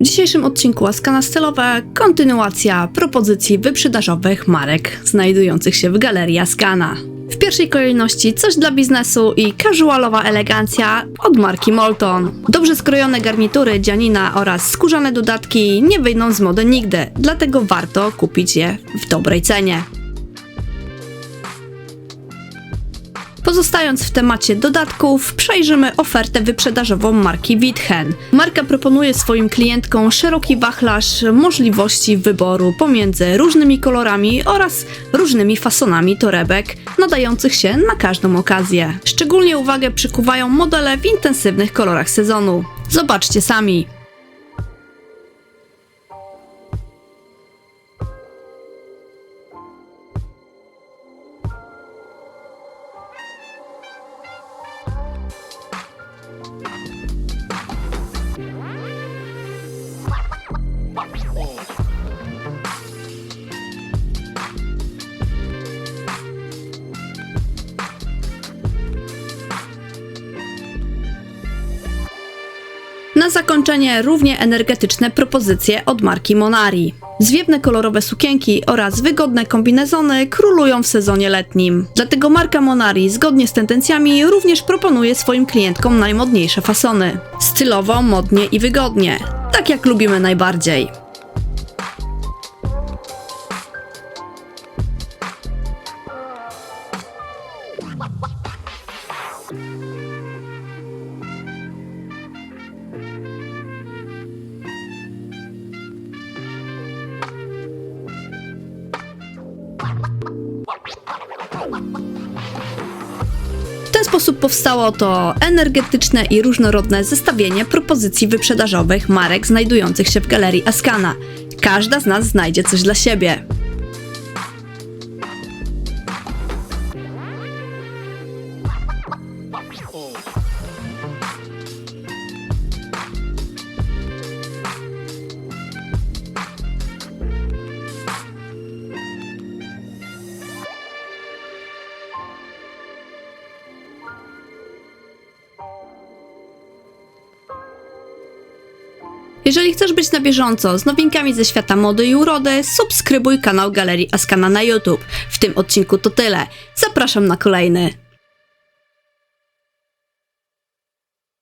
dzisiejszym odcinku Askana Stylowe kontynuacja propozycji wyprzedażowych marek znajdujących się w galerii Askana. W pierwszej kolejności coś dla biznesu i casualowa elegancja od marki Molton. Dobrze skrojone garnitury Dzianina oraz skórzane dodatki nie wyjdą z mody nigdy, dlatego warto kupić je w dobrej cenie. Pozostając w temacie dodatków, przejrzymy ofertę wyprzedażową marki Witchen. Marka proponuje swoim klientkom szeroki wachlarz możliwości wyboru pomiędzy różnymi kolorami oraz różnymi fasonami torebek, nadających się na każdą okazję. Szczególnie uwagę przykuwają modele w intensywnych kolorach sezonu. Zobaczcie sami. Na zakończenie równie energetyczne propozycje od marki Monari. Zwiewne kolorowe sukienki oraz wygodne kombinezony królują w sezonie letnim. Dlatego marka Monari zgodnie z tendencjami również proponuje swoim klientkom najmodniejsze fasony. Stylowo, modnie i wygodnie. Tak jak lubimy najbardziej. W ten sposób powstało to energetyczne i różnorodne zestawienie propozycji wyprzedażowych marek znajdujących się w galerii Askana. Każda z nas znajdzie coś dla siebie. Jeżeli chcesz być na bieżąco z nowinkami ze świata mody i urody, subskrybuj kanał Galerii Askana na YouTube. W tym odcinku to tyle. Zapraszam na kolejny.